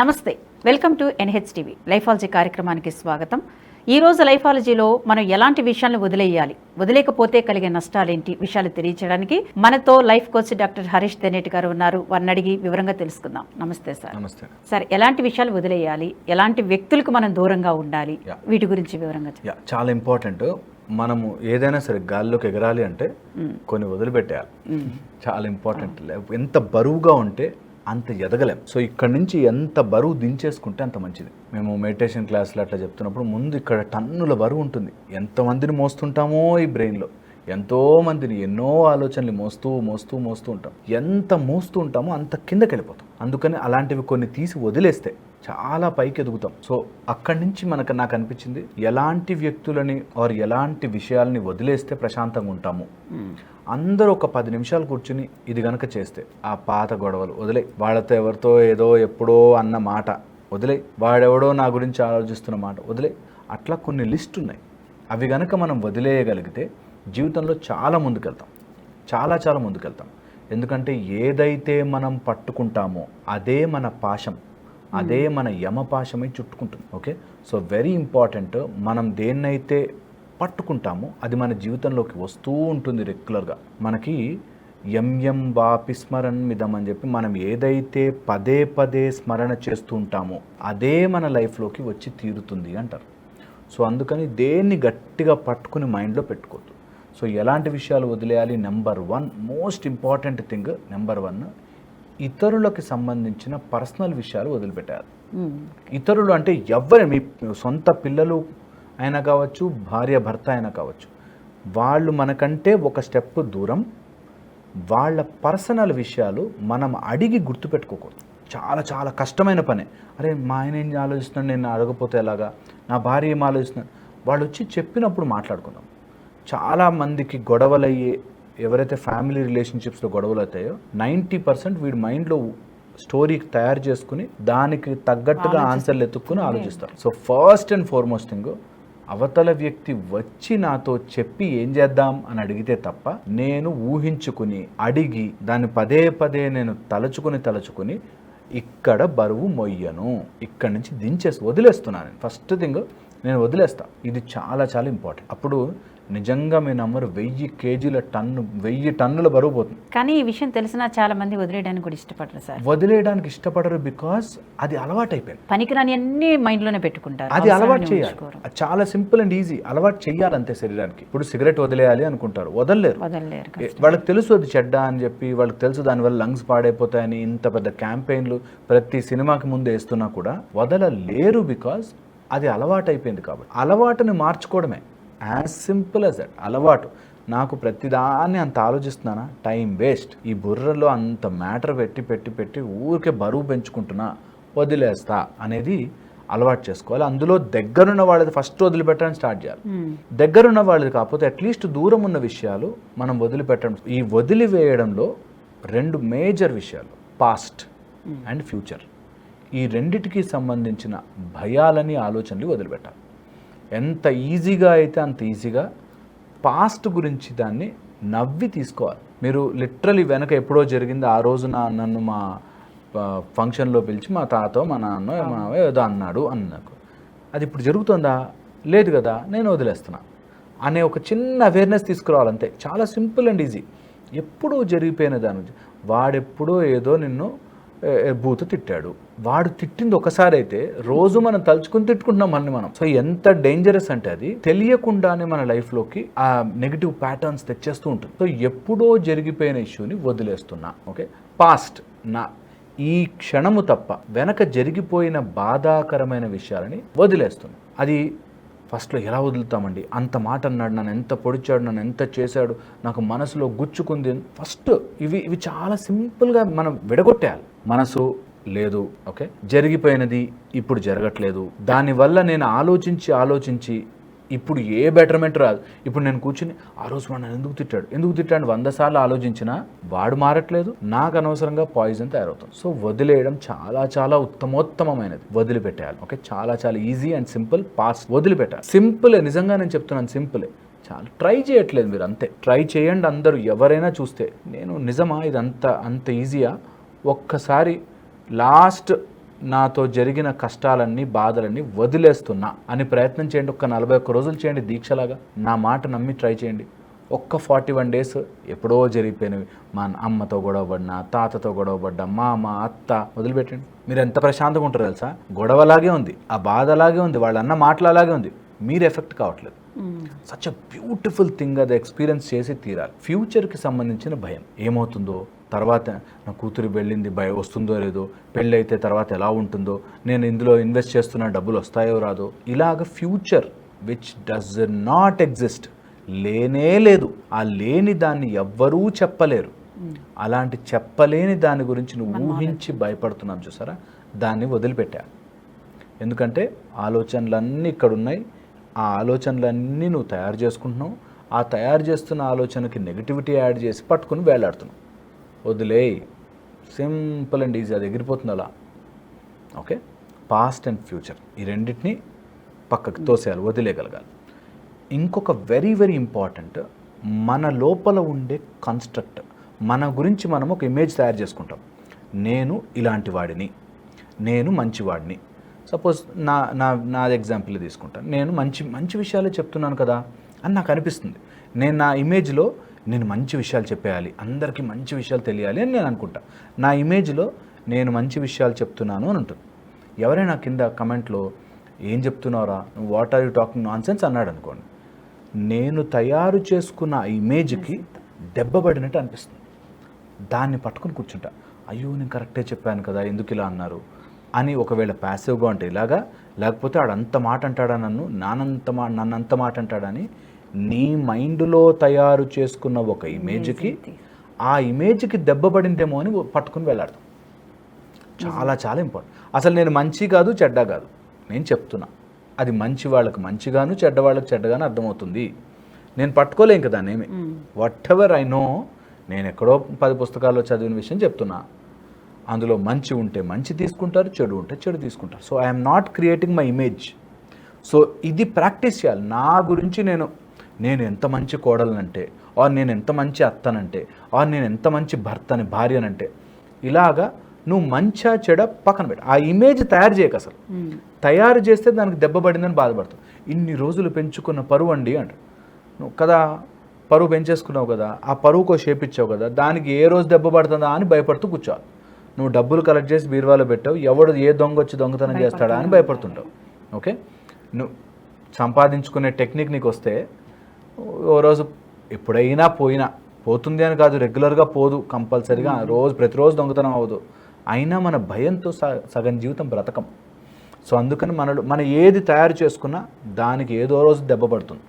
నమస్తే. Welcome to NH TV Lifeology కార్యక్రమానికి స్వాగతం. ఈ రోజు లైఫాలజీలో మనం ఎలాంటి విషయాలను వదిలేయాలి? వదిలేకపోతే కలిగే నష్టాలేంటి? విషయాలు తెలియచేయడానికి మనతో life coach doctor Harish Teneti garu ఉన్నారు. వారిని అడిగి వివరంగా తెలుసుకుందాం. నమస్తే సార్. నమస్తే. సార్ ఎలాంటి విషయాలు వదిలేయాలి? ఎలాంటి వ్యక్తులకు మనం దూరంగా ఉండాలి. వీటి గురించి వివరంగా చాలా ఇంపార్టెంట్. మనము ఏదైనా సరే గాల్లోకి ఎగరాలి అంటే కొన్ని వదిలిపెట్టేయాలి. చాలా ఇంపార్టెంట్. ఎంత బరువుగా ఉంటే అంత ఎదగలేం. సో ఇక్కడ నుంచి ఎంత బరువు దించేసుకుంటే అంత మంచిది. మేము మెడిటేషన్ క్లాసులు అట్లా చెప్తున్నప్పుడు ముందు ఇక్కడ టన్నుల బరువు ఉంటుంది. ఎంతమందిని మోస్తుంటామో ఈ బ్రెయిన్లో. ఎంతో మందిని ఎన్నో ఆలోచనలు మోస్తూ మోస్తూ మోస్తూ ఉంటాం. ఎంత మోస్తూ ఉంటామో అంత కిందకి వెళ్ళిపోతాం అందుకని అలాంటివి కొన్ని తీసి వదిలేస్తే చాలా పైకి ఎదుగుతాం సో అక్కడి నుంచి మనకు నాకు అనిపించింది ఎలాంటి వ్యక్తులని ఆర్ ఎలాంటి విషయాల్ని వదిలేస్తే ప్రశాంతంగా ఉంటాము? అందరూ ఒక పది నిమిషాలు కూర్చుని ఇది గనక చేస్తే ఆ పాత గొడవలు వదిలే వాళ్ళతో ఎవరితో ఏదో ఎప్పుడో అన్న మాట వదిలే వాడెవడో నా గురించి ఆలోచిస్తున్న మాట వదిలే అట్లా కొన్ని లిస్ట్ ఉన్నాయి. అవి గనక మనం వదిలేయగలిగితే జీవితంలో చాలా ముందుకెళ్తాం. చాలా చాలా ముందుకెళ్తాం. ఎందుకంటే ఏదైతే మనం పట్టుకుంటామో అదే మన పాశం. అదే మన యమపాశమై చుట్టుకుంటుంది ఓకే? సో వెరీ ఇంపార్టెంట్ మనం దేన్నైతే పట్టుకుంటామో అది మన జీవితంలోకి వస్తూ ఉంటుంది రెగ్యులర్గా. మనకి ఎం ఎం వాపి స్మరణ్ మిదం అని చెప్పి మనం ఏదైతే పదే పదే స్మరణ చేస్తూ ఉంటామో అదే మన లైఫ్లోకి వచ్చి తీరుతుంది అంటారు. సో అందుకని దేన్ని గట్టిగా పట్టుకుని మైండ్లో పెట్టుకోవద్దు. సో ఎలాంటి విషయాలు వదిలేయాలి? Number one most important thing number one ఇతరులకు సంబంధించిన పర్సనల్ విషయాలు వదిలిపెట్టాలి మ్మ్. ఇతరులు అంటే ఎవరు మీ సొంత పిల్లలు అయినా కావచ్చు భార్య భర్త అయినా కావచ్చు వాళ్ళు మనకంటే ఒక స్టెప్ దూరం వాళ్ళ పర్సనల్ విషయాలు మనం అడిగి గుర్తుపెట్టుకోకూడదు. చాలా చాలా కష్టమైన పని. అరే మా ఆయన ఏం ఆలోచిస్తున్నాడు నేను అడగపోతే ఎలాగా? నా భార్య ఏం ఆలోచిస్తున్నాడు? వాళ్ళు వచ్చి చెప్పినప్పుడు మాట్లాడుకుందాం. చాలా మందికి గొడవలయ్యే ఎవరైతే ఫ్యామిలీ రిలేషన్షిప్స్లో గొడవలు అవుతాయో నైంటీ పర్సెంట్ వీడి మైండ్లో స్టోరీ తయారు చేసుకుని దానికి తగ్గట్టుగా ఆన్సర్లు ఎత్తుక్కుని ఆలోచిస్తారు. So first and foremost thing అవతల వ్యక్తి వచ్చి నాతో చెప్పి ఏం చేద్దాం అని అడిగితే తప్ప నేను ఊహించుకుని అడిగి దాన్ని పదే పదే నేను తలుచుకుని తలుచుకుని ఇక్కడ బరువు మొయ్యను ఇక్కడ నుంచి దించేసి వదిలేస్తున్నాను ఫస్ట్ థింగ్ నేను వదిలేస్తా. ఇది చాలా చాలా ఇంపార్టెంట్ అప్పుడు నిజంగా మీ నమ్మరు వెయ్యి కేజీల టన్ను వెయ్యి టన్నుల బరువు పోతుంది. కానీ ఈ విషయం తెలిసినా చాలా మంది వదిలేయడానికి కూడా ఇష్టపడరు సార్. వదిలేయడానికి ఇష్టపడరు బికాస్ అది అలవాటైపోయింది. పనికిరాని అన్ని మైండ్లోనే పెట్టుకుంటారు. అది అలవాటు చేయాలి. చాలా సింపుల్ అండ్ ఈజీ అలవాటు చేయాలి అంతే శరీరానికి. ఇప్పుడు సిగరెట్ వదిలేయాలి అనుకుంటారు. వదలలేరు. వదలలేరు వాళ్ళకి తెలుసు అది చెడ్డ అని చెప్పి వాళ్ళకి తెలుసు దానివల్ల లంగ్స్ పాడైపోతాయని ఇంత పెద్ద క్యాంపెయిన్లు ప్రతి సినిమాకి ముందు వేస్తున్నా కూడా వదలలేరు బికాజ్ అది అలవాటు అయిపోయింది కాబట్టి. అలవాటుని మార్చుకోవడమే. యాజ్ సింపుల్ యాజ్ దట్ అలవాటు. నాకు ప్రతిదాన్ని అంత ఆలోచిస్తున్నానా? టైం వేస్ట్ ఈ బుర్రలో అంత మ్యాటర్ పెట్టి పెట్టి పెట్టి ఊరికే బరువు పెంచుకుంటున్నా. వదిలేస్తా అనేది అలవాటు చేసుకోవాలి. అందులో దగ్గరున్న వాళ్ళది ఫస్ట్ వదిలిపెట్టడం స్టార్ట్ చేయాలి. మ్మ్. దగ్గరున్న వాళ్ళది కాకపోతే అట్లీస్ట్ దూరం ఉన్న విషయాలు మనం వదిలిపెట్టడం. ఈ వదిలివేయడంలో రెండు మేజర్ విషయాలు. పాస్ట్ అండ్ ఫ్యూచర్ ఈ రెండిటికి సంబంధించిన భయాలని ఆలోచనలు వదిలిపెట్టాలి. ఎంత ఈజీగా అయితే అంత ఈజీగా పాస్ట్ గురించి దాన్ని నవ్వి తీసుకోవాలి. మీరు లిటరలీ వెనక ఎప్పుడో జరిగింది ఆ రోజు నా నన్ను మా ఫంక్షన్లో పిలిచి మా తాత మా నాన్న మా ఏదో అన్నాడు అన్నాకు. అది ఇప్పుడు జరుగుతుందా? లేదు కదా నేను వదిలేస్తున్నా. అనే ఒక చిన్న అవేర్నెస్ తీసుకురావాలంతే చాలా సింపుల్ అండ్ ఈజీ. ఎప్పుడూ జరిగిపోయిన దాని గురించి. వాడెప్పుడో ఏదో నిన్ను బూతు తిట్టాడు. వాడు తిట్టింది ఒకసారి అయితే రోజు మనం తలుచుకుని తిట్టుకుంటున్నాం అన్ని మనం. సో ఎంత డేంజరస్ అంటే అది తెలియకుండానే మన లైఫ్లోకి ఆ నెగిటివ్ ప్యాటర్న్స్ తెచ్చేస్తూ ఉంటుంది. సో ఎప్పుడో జరిగిపోయిన ఇష్యూని వదిలేస్తున్నా. ఓకే పాస్ట్ నా. ఈ క్షణము తప్ప వెనక జరిగిపోయిన బాధాకరమైన విషయాలని వదిలేస్తున్నా. అది ఫస్ట్లో ఎలా వదులుతామండి? అంత మాట అన్నాడు నన్ను ఎంత పొడిచాడు నన్ను ఎంత చేశాడు నాకు మనసులో గుచ్చుకుంది. ఫస్ట్ ఇవి ఇవి చాలా సింపుల్గా మనం విడగొట్టేయాలి. మనసు లేదు ఓకే? జరిగిపోయినది ఇప్పుడు జరగట్లేదు. దానివల్ల నేను ఆలోచించి ఆలోచించి ఇప్పుడు ఏ బెటర్మెంట్ రాదు. ఇప్పుడు నేను కూర్చుని ఆ రోజు వాడు నన్ను ఎందుకు తిట్టాడు? ఎందుకు తిట్టాడు? వంద సార్లు ఆలోచించినా వాడు మారట్లేదు. నాకు అనవసరంగా పాయిజన్ తయారవుతుంది. సో వదిలేయడం చాలా చాలా ఉత్తమోత్తమైనది వదిలిపెట్టేయాలి ఓకే? చాలా చాలా ఈజీ అండ్ సింపుల్ పాస్ వదిలిపెట్టాలి. సింపులే నిజంగా నేను చెప్తున్నాను సింపులే చాలా ట్రై చేయట్లేదు మీరు అంతే. ట్రై చేయండి అందరూ. ఎవరైనా చూస్తే నేను నిజమా? ఇది అంత అంత ఈజీయా ఒక్కసారి లాస్ట్ నాతో జరిగిన కష్టాలన్నీ బాధలన్నీ వదిలేస్తున్నా. అని ప్రయత్నం చేయండి. ఒక్క నలభై ఒక్క రోజులు చేయండి దీక్షలాగా. నా మాట నమ్మి ట్రై చేయండి. ఒక్క ఫార్టీ వన్ డేస్ ఎప్పుడో జరిగిపోయినవి. మా అమ్మతో గొడవపడినా తాతతో గొడవపడ్డా మామ అత్త వదిలిపెట్టండి. మీరు ఎంత ప్రశాంతంగా ఉంటారు తెలుసా? గొడవలాగే ఉంది. ఆ బాధ అలాగే ఉంది. వాళ్ళ అన్న మాటలు అలాగే ఉంది. మీరు ఎఫెక్ట్ కావట్లేదు. సచ్ అ బ్యూటిఫుల్ థింగ్ అది ఎక్స్పీరియన్స్ చేసి తీరాలి. ఫ్యూచర్కి సంబంధించిన భయం ఏమవుతుందో తర్వాత నా కూతురు వెళ్ళింది భయం వస్తుందో లేదో పెళ్ళి అయితే తర్వాత ఎలా ఉంటుందో నేను ఇందులో ఇన్వెస్ట్ చేస్తున్న డబ్బులు వస్తాయో రాదో ఇలాగ future which does not exist లేనే లేదు. ఆ లేని దాన్ని ఎవ్వరూ చెప్పలేరు. అలాంటి చెప్పలేని దాని గురించి నువ్వు ఊహించి భయపడుతున్నాం చూసారా? దాన్ని వదిలిపెట్టా. ఎందుకంటే ఆలోచనలన్నీ ఇక్కడ ఉన్నాయి ఆ ఆలోచనలన్నీ నువ్వు తయారు చేసుకుంటున్నావు. ఆ తయారు చేస్తున్న ఆలోచనకి నెగిటివిటీ యాడ్ చేసి పట్టుకుని వేలాడుతున్నావు. వదిలేయ్ సింపుల్ అండ్ ఈజీ అది ఎగిరిపోతుంది అలా. ఓకే? Past and future. ఈ రెండింటిని పక్కకు తోసేయాలి వదిలేయగలగాలి. ఇంకొక వెరీ వెరీ ఇంపార్టెంట్ మన లోపల ఉండే కన్స్ట్రక్ట్. మన గురించి మనం ఒక ఇమేజ్ తయారు చేసుకుంటాం. నేను ఇలాంటి వాడిని. నేను మంచివాడిని సపోజ్ నా నా నాది ఎగ్జాంపుల్ తీసుకుంటాను నేను మంచి మంచి విషయాలే చెప్తున్నాను కదా అని నాకు అనిపిస్తుంది. నేను నా ఇమేజ్లో నేను మంచి విషయాలు చెప్పేయాలి. అందరికీ మంచి విషయాలు తెలియాలి అని నేను అనుకుంటా. నా ఇమేజ్లో నేను మంచి విషయాలు చెప్తున్నాను అని ఉంటుంది. ఎవరైనా కింద కమెంట్లో ఏం చెప్తున్నారా what are you talking nonsense అన్నాడు అనుకోండి. నేను తయారు చేసుకున్న ఆ ఇమేజ్కి దెబ్బపడినట్టు అనిపిస్తుంది. దాన్ని పట్టుకుని కూర్చుంటా. అయ్యో నేను కరెక్టే చెప్పాను కదా ఎందుకు ఇలా అన్నారు? అని ఒకవేళ ప్యాసివ్గా ఉంటే ఇలాగా? లేకపోతే ఆడంత మాట అంటాడా నన్ను? నానంత మా నన్నంత మాట అంటాడని నీ మైండ్లో తయారు చేసుకున్న ఒక ఇమేజ్కి ఆ ఇమేజ్కి దెబ్బపడిందేమో అని పట్టుకుని వెళ్ళాడతాం చాలా చాలా ఇంపార్టెంట్ అసలు నేను మంచి కాదు చెడ్డ కాదు. నేను చెప్తున్నా. అది మంచి వాళ్ళకి మంచిగాను చెడ్డ వాళ్ళకి చెడ్డగాను అర్థమవుతుంది. నేను పట్టుకోలేం కదా నేమి. వాట్ ఎవర్ ఐ నో నేను ఎక్కడో పది పుస్తకాల్లో చదివిన విషయం చెప్తున్నా. అందులో మంచి ఉంటే మంచి తీసుకుంటారు చెడు ఉంటే చెడు తీసుకుంటారు. So I'm not creating my image so ఇది ప్రాక్టీస్ చేయాలి. నా గురించి నేను నేను ఎంత మంచి కోడలనంటే ఆర్ నేను ఎంత మంచి అత్తనంటే ఆర్ నేను ఎంత మంచి భర్తని భార్యనంటే ఇలాగా నువ్వు మంచా చెడ పక్కన పెట్టు. ఆ ఇమేజ్ తయారు చేయక అసలు. తయారు చేస్తే దానికి దెబ్బ పడిందని బాధపడతావు. ఇన్ని రోజులు పెంచుకున్న పరువు అండి అంట. నువ్వు కదా పరువు పెంచేసుకున్నావు కదా ఆ పరువుకో షేప్ ఇచ్చావు కదా దానికి ఏ రోజు దెబ్బ పడుతుందా అని భయపడుతూ కూర్చోవాలి. నువ్వు డబ్బులు కలెక్ట్ చేసి బీరువాలో పెట్టావు ఎవడు ఏ దొంగ వచ్చి దొంగతనం చేస్తాడా అని భయపడుతుంటావు. ఓకే? నువ్వు సంపాదించుకునే టెక్నిక్ నీకు వస్తే ఓ రోజు ఎప్పుడైనా పోయినా పోతుంది అని కాదు రెగ్యులర్గా పోదు కంపల్సరీగా రోజు ప్రతిరోజు దొంగతనం అవ్వదు. అయినా మన భయంతో సగం జీవితం బ్రతకం. సో అందుకని మనలో మన ఏది తయారు చేసుకున్నా దానికి ఏదో రోజు దెబ్బ పడుతుంది.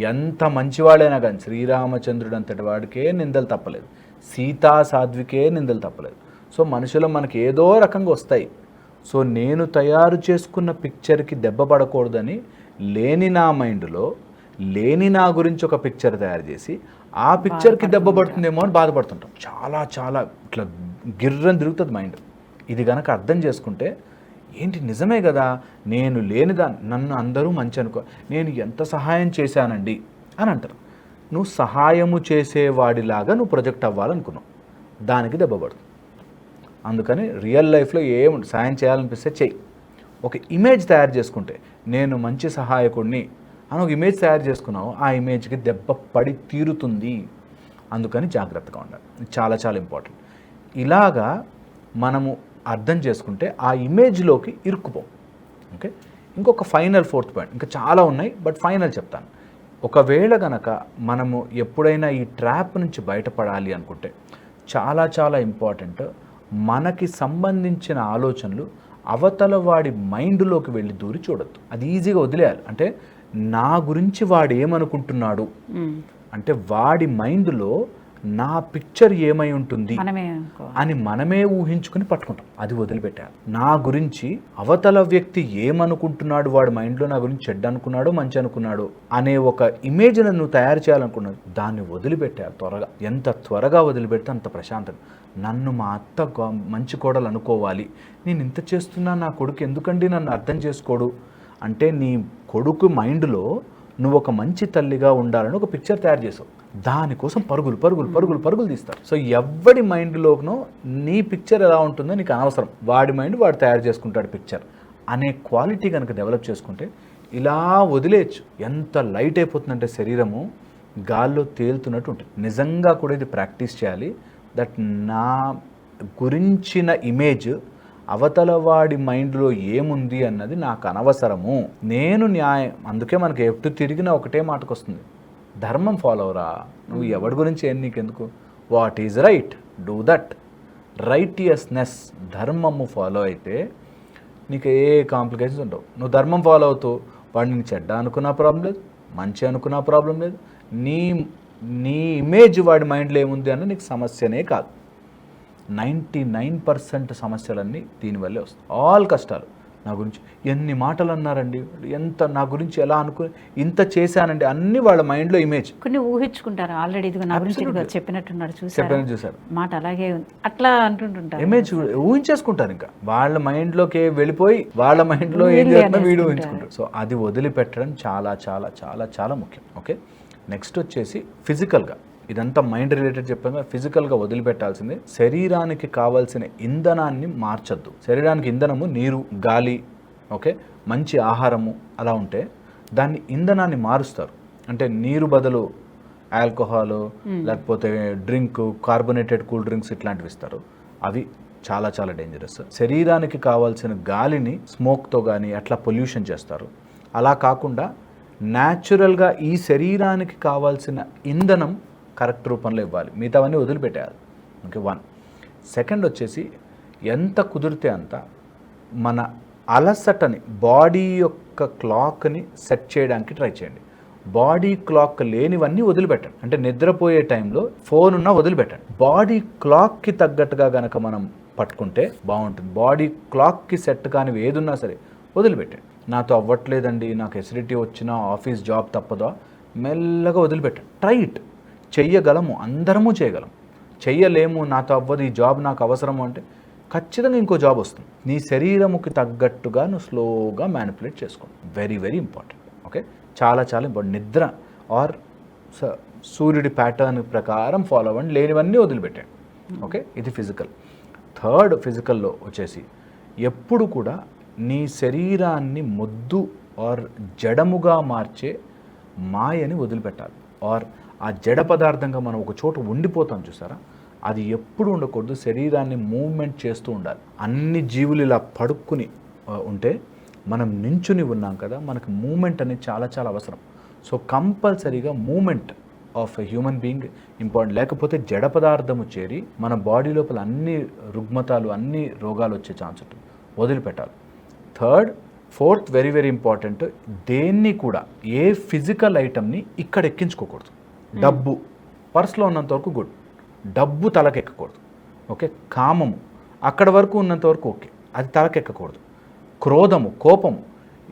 ఎంత మంచివాడైనా కానీ శ్రీరామచంద్రుడు అంతటి వాడికే నిందలు తప్పలేదు. సీతా సాధ్వికే నిందలు తప్పలేదు. సో మనుషులు మనకి ఏదో రకంగా వస్తాయి. సో నేను తయారు చేసుకున్న పిక్చర్కి దెబ్బ పడకూడదని లేని నా మైండ్లో లేని నా గురించి ఒక పిక్చర్ తయారు చేసి ఆ పిక్చర్కి దెబ్బ పడుతుందేమో అని బాధపడుతుంటాం. చాలా చాలా ఇట్లా గిర్రని తిరుగుతుంది మైండ్ ఇది గనక అర్థం చేసుకుంటే ఏంటి నిజమే కదా? నేను లేనిదా నన్ను అందరూ మంచి అనుకో నేను ఎంత సహాయం చేశానండి? అని అంటారు. నువ్వు సహాయము చేసేవాడిలాగా నువ్వు ప్రొజెక్ట్ అవ్వాలనుకున్నావు. దానికి దెబ్బ పడుతుంది. అందుకని రియల్ లైఫ్లో ఏం సాయం చేయాలనిపిస్తే చెయ్యి. ఒక ఇమేజ్ తయారు చేసుకుంటే నేను మంచి సహాయకుడిని అని ఒక ఇమేజ్ తయారు చేసుకున్నావు. ఆ ఇమేజ్కి దెబ్బ పడి తీరుతుంది. అందుకని జాగ్రత్తగా ఉండాలి. చాలా చాలా ఇంపార్టెంట్ ఇలాగా మనము అర్థం చేసుకుంటే ఆ ఇమేజ్లోకి ఇరుక్కుపోం. ఓకే? ఇంకొక ఫైనల్ ఫోర్త్ పాయింట్ ఇంకా చాలా ఉన్నాయి బట్ ఫైనల్ చెప్తాను. ఒకవేళ గనక మనము ఎప్పుడైనా ఈ ట్రాప్ నుంచి బయటపడాలి అనుకుంటే చాలా చాలా ఇంపార్టెంట్ మనకి సంబంధించిన ఆలోచనలు అవతల వాడి మైండ్లోకి వెళ్ళి దూరి చూడొద్దు. అది ఈజీగా వదిలేయాలి. అంటే నా గురించి వాడు ఏమనుకుంటున్నాడు? అంటే వాడి మైండ్లో నా పిక్చర్ ఏమై ఉంటుంది? అని మనమే ఊహించుకుని పట్టుకుంటాం. అది వదిలిపెట్టాలి నా గురించి అవతల వ్యక్తి ఏమనుకుంటున్నాడు? వాడి మైండ్లో నా గురించి చెడ్డ అనుకున్నాడో మంచి అనుకున్నాడో అనే ఒక ఇమేజ్ నువ్వు తయారు చేయాలనుకున్నావు. దాన్ని వదిలిపెట్టాలి త్వరగా. ఎంత త్వరగా వదిలిపెడితే అంత ప్రశాంతం. నన్ను మా అత్త మంచి కోడలు అనుకోవాలి. నేను ఇంత చేస్తున్నా నా కొడుకు ఎందుకండి నన్ను అర్థం చేసుకోడు? అంటే నీ కొడుకు మైండ్లో నువ్వు ఒక మంచి తల్లిగా ఉండాలని ఒక పిక్చర్ తయారు చేసావు. దానికోసం పరుగులు పరుగులు పరుగులు పరుగులు తీస్తారు. సో ఎవడి మైండ్లోనో నీ పిక్చర్ ఎలా ఉంటుందో నీకు అనవసరం. వాడి మైండ్ వాడు తయారు చేసుకుంటాడు పిక్చర్ అనే క్వాలిటీ కనుక డెవలప్ చేసుకుంటే ఇలా వదిలేయచ్చు. ఎంత లైట్ అయిపోతుందంటే శరీరము గాల్లో తేలుతున్నట్టు ఉంటుంది. నిజంగా కూడా ఇది ప్రాక్టీస్ చేయాలి. దట్ నా గురించిన ఇమేజ్ అవతల వాడి మైండ్లో ఏముంది అన్నది నాకు అనవసరము. నేను న్యాయం అందుకే మనకి ఎటు తిరిగినా ఒకటే మాటకు వస్తుంది ధర్మం ఫాలో అవరా నువ్వు ఎవడి గురించి ఏం నీకెందుకు? What is right do that righteousness ధర్మము ఫాలో అయితే నీకు ఏ కాంప్లికేషన్స్ ఉండవు. నువ్వు ధర్మం ఫాలో అవుతూ వాడిని చెడ్డ అనుకున్నా ప్రాబ్లం లేదు మంచి అనుకున్నా ప్రాబ్లం లేదు. నీ నీ ఇమేజ్ వాడి మైండ్లో ఏముంది అన్న నీకు సమస్యనే కాదు. నైంటీ నైన్ పర్సెంట్ సమస్యలన్నీ దీనివల్లే వస్తాయి. ఆల్ కష్టాలు. నా గురించి ఎన్ని మాటలు అన్నారండి? ఎంత నా గురించి ఎలా అనుకుని ఇంత చేశానండి? అన్ని వాళ్ళ మైండ్లో ఇమేజ్. కొన్ని ఊహించుకుంటారు. ఆల్రెడీ ఇదిగో నా గురించి ఇదిగో చెప్పినట్టున్నాడు చూసారా? చూశారు మాట అలాగే అట్లా అంటుంటుంటారు. ఇమేజ్ ఊహించేసుకుంటారు ఇంకా. వాళ్ళ మైండ్లోకి వెళ్ళిపోయి వాళ్ళ మైండ్లో ఏం చేస్తున్నా వీడు. ఊహించుకుంటారు సో అది వదిలిపెట్టడం చాలా చాలా చాలా చాలా ముఖ్యం. ఓకే? నెక్స్ట్ వచ్చేసి ఫిజికల్గా. ఇదంతా మైండ్ రిలేటెడ్ చెప్పాను. ఫిజికల్గా వదిలిపెట్టాల్సిందే. శరీరానికి కావాల్సిన ఇంధనాన్ని మార్చొద్దు. శరీరానికి ఇంధనము నీరు గాలి ఓకే? మంచి ఆహారము అలా ఉంటే దాన్ని ఇంధనాన్ని మారుస్తారు. అంటే నీరు బదులు ఆల్కహాల్ లేకపోతే డ్రింక్ కార్బొనేటెడ్ కూల్ డ్రింక్స్ ఇట్లాంటివి ఇస్తారు. అవి చాలా చాలా డేంజరస్ శరీరానికి కావాల్సిన గాలిని స్మోక్తో కానీ అట్లా పొల్యూషన్ చేస్తారు. అలా కాకుండా న్యాచురల్గా ఈ శరీరానికి కావాల్సిన ఇంధనం కరెక్ట్ రూపంలో ఇవ్వాలి. మిగతావన్నీ వదిలిపెట్టేయాలి. Okay one. సెకండ్ వచ్చేసి ఎంత కుదిరితే అంత మన అలసటని బాడీ యొక్క క్లాక్ని సెట్ చేయడానికి ట్రై చేయండి. బాడీ క్లాక్ లేనివన్నీ వదిలిపెట్టండి. అంటే నిద్రపోయే టైంలో ఫోన్ ఉన్నా వదిలిపెట్టండి. బాడీ క్లాక్కి తగ్గట్టుగా గనక మనం పట్టుకుంటే బాగుంటుంది. బాడీ క్లాక్కి సెట్ కానివి ఏదున్నా సరే వదిలిపెట్టండి. నాతో అవ్వట్లేదండి నాకు ఎసిడిటీ వచ్చినా ఆఫీస్ జాబ్ తప్పదా మెల్లగా వదిలిపెట్టండి. Try it. చెయ్యగలము అందరము చేయగలం. చెయ్యలేము నాతో అవ్వదు ఈ జాబ్ నాకు అవసరము అంటే ఖచ్చితంగా ఇంకో జాబ్ వస్తుంది. నీ శరీరముకి తగ్గట్టుగా నువ్వు స్లోగా మ్యానిపులేట్ చేసుకో. Very very important. ఓకే? చాలా చాలా ఇంపార్టెంట్. నిద్ర ఆర్ సూర్యుడి ప్యాటర్న్ ప్రకారం ఫాలో అవ్వండి. లేనివన్నీ వదిలిపెట్టండి. ఓకే? ఇది ఫిజికల్. థర్డ్ ఫిజికల్లో వచ్చేసి ఎప్పుడు కూడా నీ శరీరాన్ని మొద్దు ఆర్ జడముగా మార్చే మాయని వదిలిపెట్టాలి. ఆర్ ఆ జడ పదార్థంగా మనం ఒక చోట ఉండిపోతాం చూసారా? అది ఎప్పుడు ఉండకూడదు. శరీరాన్ని మూవ్మెంట్ చేస్తూ ఉండాలి. అన్ని జీవులు ఇలా పడుక్కుని ఉంటే మనం నించుని ఉన్నాం కదా మనకు మూమెంట్ అనేది చాలా చాలా అవసరం. సో కంపల్సరీగా moment of a human being important. లేకపోతే జడ పదార్థము చేరి మన బాడీ లోపల అన్ని రుగ్మతాలు అన్ని రోగాలు వచ్చే ఛాన్స్ ఉంటుంది. వదిలిపెట్టాలి. Third fourth very very important దేన్ని కూడా ఏ ఫిజికల్ ఐటమ్ని ఇక్కడ ఎక్కించుకోకూడదు. డబ్బు. పర్స్లో ఉన్నంత వరకు గుడ్. డబ్బు తలకెక్కకూడదు. ఓకే? కామము. అక్కడ వరకు ఉన్నంత వరకు ఓకే. అది తలకెక్కకూడదు. క్రోధము కోపము.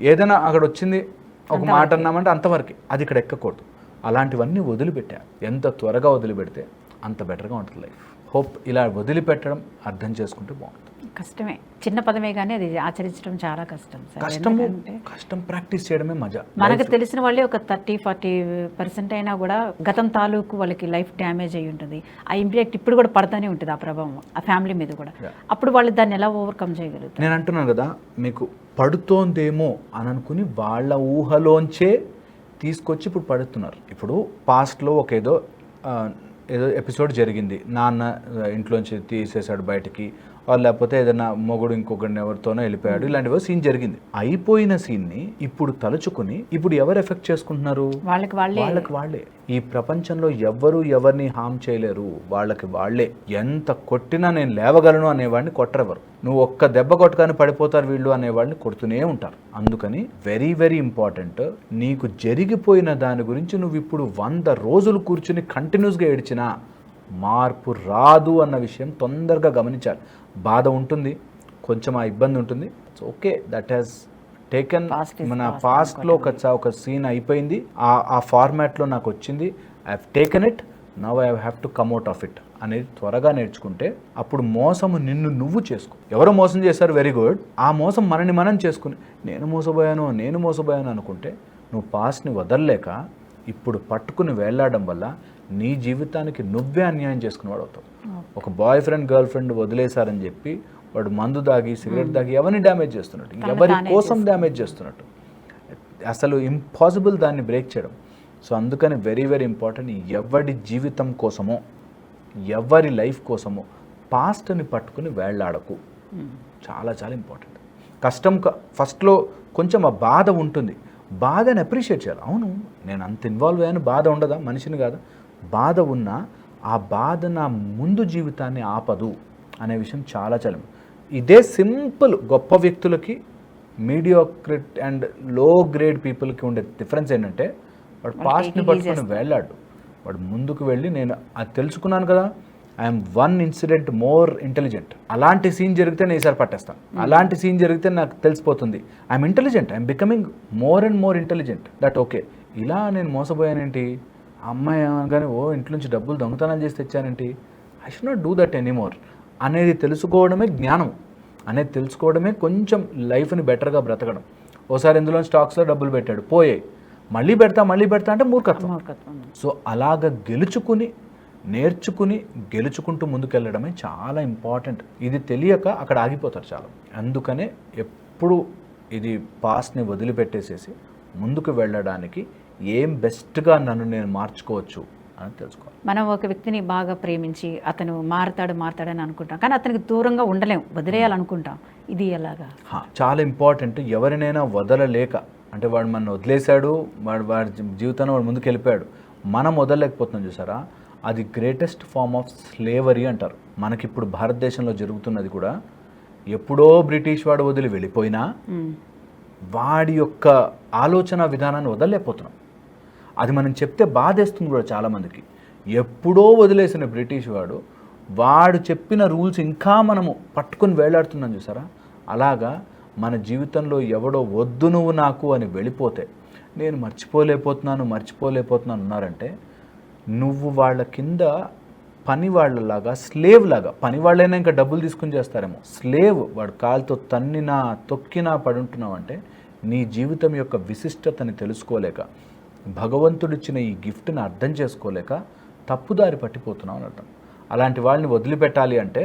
ఏదైనా అక్కడ వచ్చింది ఒక మాట అన్నామంటే అంతవరకే. అది ఇక్కడ ఎక్కకూడదు. అలాంటివన్నీ వదిలిపెట్టా. ఎంత త్వరగా వదిలిపెడితే అంత బెటర్గా ఉంటుంది లైఫ్. హోప్ ఇలా వదిలిపెట్టడం అర్థం చేసుకుంటే బాగుంటుంది. కష్టమే. చిన్న పదమే కానీ అది ఆచరించడం చాలా కష్టం సార్. కష్టము ఎందుకంటే కష్టం ప్రాక్టీస్ చేయడమే మజా. మనకు తెలిసిన వాళ్ళే ఒక థర్టీ ఫార్టీ పర్సెంట్ అయినా కూడా గతం తాలూకు వాళ్ళకి లైఫ్ డ్యామేజ్ అయి ఉంటుంది. ఆ ఇంపాక్ట్ ఇప్పుడు కూడా పడుతూనే ఉంటుంది ఆ ప్రభావం ఆ ఫ్యామిలీ మీద కూడా. అప్పుడు వాళ్ళు దాన్ని ఎలా ఓవర్కమ్ చేయగలుగుతారు? నేను అంటున్నాను కదా మీకు పడుతోందేమో అని అనుకుని వాళ్ళ ఊహలోంచే తీసుకొచ్చి ఇప్పుడు పడుతున్నారు. ఇప్పుడు పాస్ట్లో ఒక ఏదో ఏదో ఎపిసోడ్ జరిగింది. నాన్న ఇంట్లోంచి తీసేశాడు బయటికి. లేకపోతే ఏదైనా మొగుడు ఇంకొకరిని ఎవరితోనో వెళ్ళిపోయాడు. ఇలాంటివో సీన్ జరిగింది. అయిపోయిన సీన్ని ఇప్పుడు తలుచుకుని ఇప్పుడు ఎవరు ఎఫెక్ట్ చేసుకుంటున్నారు? వాళ్ళకి వాళ్ళే. వాళ్ళకి వాళ్ళే. ఈ ప్రపంచంలో ఎవ్వరు ఎవరిని హామ్ చేయలేరు? వాళ్ళకి వాళ్ళే. ఎంత కొట్టినా నేను లేవగలను అనేవాడిని కొట్టరెవరు? నువ్వు ఒక్క దెబ్బ కొట్టగానే పడిపోతారు వీళ్ళు అనేవాడిని కొడుతూనే ఉంటారు. అందుకని వెరీ వెరీ ఇంపార్టెంట్ నీకు జరిగిపోయిన దాని గురించి నువ్వు ఇప్పుడు వంద రోజులు కూర్చుని కంటిన్యూస్గా ఏడ్చినా మార్పు రాదు అన్న విషయం తొందరగా గమనించాలి. బాధ ఉంటుంది కొంచెం ఆ ఇబ్బంది ఉంటుంది. ఓకే దట్ హ్యాస్ టేకెన్ మన పాస్ట్లో ఒక ఒక సీన్ అయిపోయింది. ఆ ఆ ఫార్మాట్లో నాకు వచ్చింది. I have taken it now I have to come out of it అనేది త్వరగా నేర్చుకుంటే అప్పుడు మోసము నిన్ను నువ్వు చేసుకో. ఎవరో మోసం చేశారు? వెరీ గుడ్ ఆ మోసం మనని మనం చేసుకుని నేను మోసపోయాను నేను మోసపోయాను అనుకుంటే నువ్వు పాస్ట్ని వదలలేక ఇప్పుడు పట్టుకుని వేలాడడం వల్ల నీ జీవితానికి నువ్వే అన్యాయం చేసుకునేవాడు అవుతావు ఒక బాయ్ ఫ్రెండ్ గర్ల్ ఫ్రెండ్ వదిలేశారని చెప్పి వాడు మందు దాగి సిగరెట్ దాగి ఎవరిని డ్యామేజ్ చేస్తున్నట్టు? తనను ఎవరి కోసం డ్యామేజ్ చేస్తున్నట్టు? అసలు ఇంపాసిబుల్ దాన్ని బ్రేక్ చేయడం. సో అందుకని వెరీ వెరీ ఇంపార్టెంట్ ఎవరి జీవితం కోసమో ఎవరి లైఫ్ కోసమో పాస్ట్ని పట్టుకుని వేళ్ళాడకు. చాలా చాలా ఇంపార్టెంట్ కష్టం ఫస్ట్లో కొంచెం ఆ బాధ ఉంటుంది. బాధని అప్రిషియేట్ చేయాలి. అవును నేను అంత ఇన్వాల్వ్ అయ్యాను బాధ ఉండదా? మనిషిని కాదా. బాధ ఉన్నా ఆ బాధ నా ముందు జీవితాన్ని ఆపదు అనే విషయం చాలా చాలా. ఇదే సింపుల్ గొప్ప వ్యక్తులకి మీడియోక్రిట్ అండ్లో గ్రేడ్ పీపుల్కి ఉండే డిఫరెన్స్ ఏంటంటే వాడు పాస్ట్ని పట్టుకొని వెళ్ళాడు. వాడు ముందుకు వెళ్ళి నేను అది తెలుసుకున్నాను కదా I'm one incident more intelligent. అలాంటి సీన్ జరిగితే నేను ఈసారి పట్టేస్తాను అలాంటి సీన్ జరిగితే నాకు తెలిసిపోతుంది. I'm intelligent. I'm becoming more and more intelligent. That okay. ఇలా నేను మోసపోయానేంటి? అమ్మాయి అనగానే ఓ ఇంట్లో నుంచి డబ్బులు దొంగతనం చేసి తెచ్చానేంటి? I should not do that anymore అనేది తెలుసుకోవడమే జ్ఞానం. అనేది తెలుసుకోవడమే కొంచెం లైఫ్ని బెటర్గా బ్రతకడం. ఓసారి ఇందులో స్టాక్స్లో డబ్బులు పెట్టాడు. పోయాయి. మళ్ళీ పెడతా మళ్ళీ పెడతా అంటే మూర్ఖత్వం. సో అలాగ గెలుచుకుని నేర్చుకుని గెలుచుకుంటూ ముందుకెళ్ళడమే చాలా ఇంపార్టెంట్. ఇది తెలియక అక్కడ ఆగిపోతారు చాలా. అందుకనే ఎప్పుడు ఇది పాస్ట్ని వదిలిపెట్టేసేసి ముందుకు వెళ్ళడానికి ఏం బెస్ట్గా నన్ను నేను మార్చుకోవచ్చు అని తెలుసుకోవాలి. మనం ఒక వ్యక్తిని బాగా ప్రేమించి అతను మారతాడు మారతాడని అనుకుంటాం. కానీ అతనికి దూరంగా ఉండలేం. వదిలేయాలనుకుంటాం. ఇది ఎలాగా? హా, చాలా ఇంపార్టెంట్. ఎవరినైనా వదలలేక అంటే వాడు మన వదిలేశాడు వాడు వాడి జీ- జీవితంలో వాడు ముందుకు వెళ్ళిపోయాడు మనం వదలలేకపోతున్నాం చూసారా? అది గ్రేటెస్ట్ ఫార్మ్ ఆఫ్ స్లేవరీ అంటారు. మనకిప్పుడు భారతదేశంలో జరుగుతున్నది కూడా ఎప్పుడో బ్రిటిష్ వాడు వదిలి వెళ్ళిపోయినా. వాడి యొక్క ఆలోచన విధానాన్ని వదలలేకపోతున్నాం. అది మనం చెప్తే బాధేస్తుంది కూడా చాలామందికి. ఎప్పుడో వదిలేసిన బ్రిటిష్ వాడు వాడు చెప్పిన రూల్స్ ఇంకా మనము పట్టుకొని వేలాడుతున్నాం చూసారా? అలాగా మన జీవితంలో ఎవడో వద్దు నువ్వు నాకు అని వెళ్ళిపోతే నేను మర్చిపోలేకపోతున్నాను మర్చిపోలేకపోతున్నాను అన్నారంటే నువ్వు వాళ్ళ కింద పని వాళ్ళలాగా స్లేవ్ లాగా పని వాళ్ళైనా ఇంకా డబ్బులు తీసుకుని చేస్తారేమో. స్లేవ్ వాడు కాలుతో తన్నినా తొక్కినా పడుంటున్నావు అంటే నీ జీవితం యొక్క విశిష్టతని తెలుసుకోలేక భగవంతుడిచ్చిన ఈ గిఫ్ట్ని అర్థం చేసుకోలేక తప్పుదారి పట్టిపోతున్నావు అనటం అలాంటి వాళ్ళని వదిలిపెట్టాలి అంటే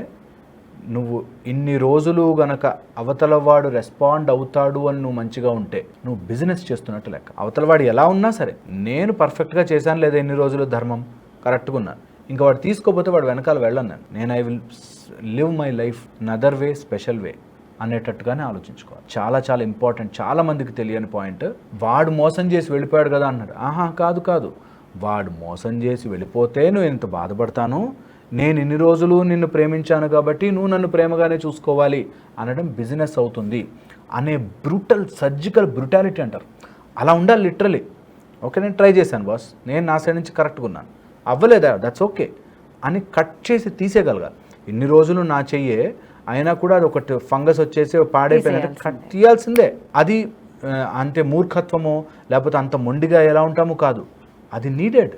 నువ్వు ఇన్ని రోజులు గనక అవతల వాడు రెస్పాండ్ అవుతాడు అని నువ్వు మంచిగా ఉంటే నువ్వు బిజినెస్ చేస్తున్నట్టు లెక్క. అవతల వాడు ఎలా ఉన్నా సరే నేను పర్ఫెక్ట్గా చేశాను లేదా ఇన్ని రోజులు ధర్మం? కరెక్ట్గా ఉన్నాను ఇంకా వాడు తీసుకోపోతే వాడు వెనకాల వెళ్ళను. నేను నేను I will live my life another way special way అనేటట్టుగానే ఆలోచించుకోవాలి. చాలా చాలా ఇంపార్టెంట్ చాలా మందికి తెలియని పాయింట్ వాడు మోసం చేసి వెళ్ళిపోయాడు కదా అన్నాడు. ఆహా కాదు కాదు. వాడు మోసం చేసి వెళ్ళిపోతే నువ్వు ఇంత బాధపడతాను? నేను ఇన్ని రోజులు నిన్ను ప్రేమించాను కాబట్టి నువ్వు నన్ను ప్రేమగానే చూసుకోవాలి అనడం బిజినెస్ అవుతుంది అనే బ్రూటల్ సర్జికల్ బ్రుటాలిటీ అంటారు. అలా ఉండాలి లిటరలీ. ఓకే నేను ట్రై చేశాను బాస్. నేను నా సైడ్ నుంచి కరెక్ట్గా ఉన్నాను. అవ్వలేదా? దట్స్ ఓకే అని కట్ చేసి తీసేయగలగాలి ఇన్ని రోజులు నా చెయ్యే అయినా కూడా అది ఒకటి ఫంగస్ వచ్చేసి పాడైపోయినట్టు కట్ తీయాల్సిందే. అది అంతే మూర్ఖత్వమో లేకపోతే అంత మొండిగా ఎలా ఉంటామో కాదు. అది needed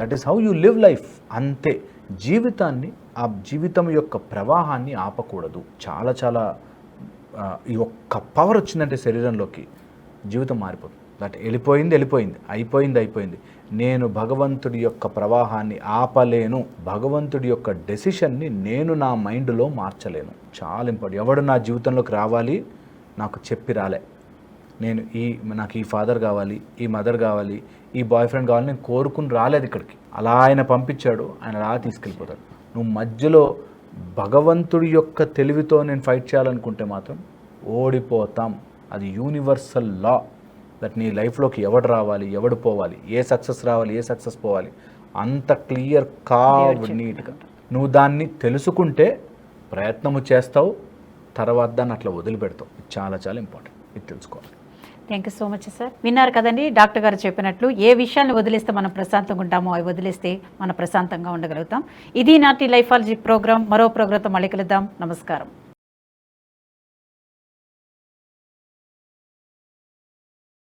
that is how you live life అంతే. జీవితాన్ని ఆ జీవితం యొక్క ప్రవాహాన్ని ఆపకూడదు. చాలా చాలా ఈ ఒక్క పవర్ వచ్చిందంటే శరీరంలోకి జీవితం మారిపోతుంది. దట్ వెళ్ళిపోయింది వెళ్ళిపోయింది అయిపోయింది అయిపోయింది. నేను భగవంతుడి యొక్క ప్రవాహాన్ని ఆపలేను. భగవంతుడి యొక్క డెసిషన్ని నేను నా మైండ్లో మార్చలేను. చాలా ఇంపార్టెంట్ ఎవడు నా జీవితంలోకి రావాలి? నాకు చెప్పి రాలే. నేను ఈ నాకు ఈ ఫాదర్ కావాలి ఈ మదర్ కావాలి ఈ బాయ్ ఫ్రెండ్ కావాలి నేను కోరుకుని రాలేదు ఇక్కడికి. అలా ఆయన పంపించాడు ఆయన అలా తీసుకెళ్ళిపోతాడు. నువ్వు మధ్యలో భగవంతుడి యొక్క తెలివితో నేను ఫైట్ చేయాలనుకుంటే మాత్రం ఓడిపోతాం. అది యూనివర్సల్ లా. దట్ నీ లైఫ్లోకి ఎవడు రావాలి ఎవడు పోవాలి ఏ సక్సెస్ రావాలి ఏ సక్సెస్ పోవాలి అంత క్లియర్ కావ్ నీట్గా. నువ్వు దాన్ని తెలుసుకుంటే ప్రయత్నము చేస్తావు తర్వాత దాన్ని అట్లా వదిలిపెడతావు. ఇది చాలా చాలా ఇంపార్టెంట్. ఇది తెలుసుకోవాలి. Thank you so much sir విన్నారు కదండి డాక్టర్ గారు చెప్పినట్లు ఏ విషయాన్ని వదిలేస్తే మనం ప్రశాంతంగా ఉంటామో అవి వదిలేస్తే మనం ప్రశాంతంగా ఉండగలుగుతాం. ఇది నాటి లైఫాలజీ ప్రోగ్రామ్. మరో ప్రోగ్రాంతో మళ్ళీ కలుద్దాం. నమస్కారం.